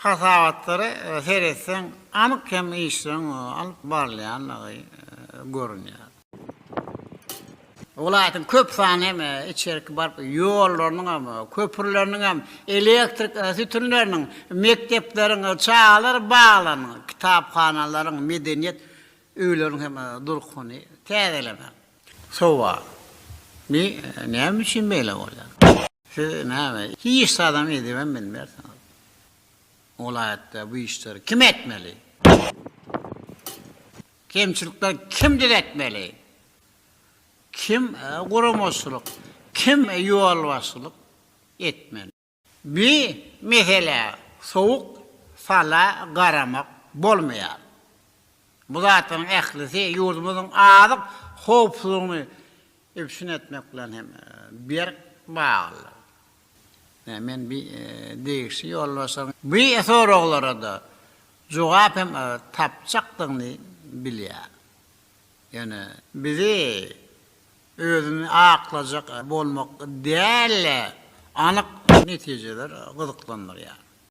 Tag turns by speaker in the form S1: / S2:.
S1: hasabatları e, seyretsen anık hem işten alıp barlayanlığı e, görünüyor. Ulaytın köp sany hem içerik bar yollarının hem köprülerinin hem elektrik e, sütunlarının mekteplerin çağlar bağlanır kitapxanaların medeniyet öýlerin hem e, durkunu täzeleme. Sowa. Mi ne için böyle bolýar? Siz näme? Hiç adam edemem bilmersin. Olayatda bu işleri kim etmeli? Kemçilikler kim diretmeli? Kim e, kurumosuluk, kim e, yuvalvasılık etmeli? Bir mesele soğuk sala garamak bolmayan. Bu ehlisi yurdumuzun adık hopsuzluğunu üpsün etmek bilen hem e, bir bağlı. Men bir e, değişi yollasam. Bir sorulara da cevap hem e, tapçaktığını biliyor. Yani bizi özünü aklacak bolmak değil, anık neticeler gıdıklanır yani.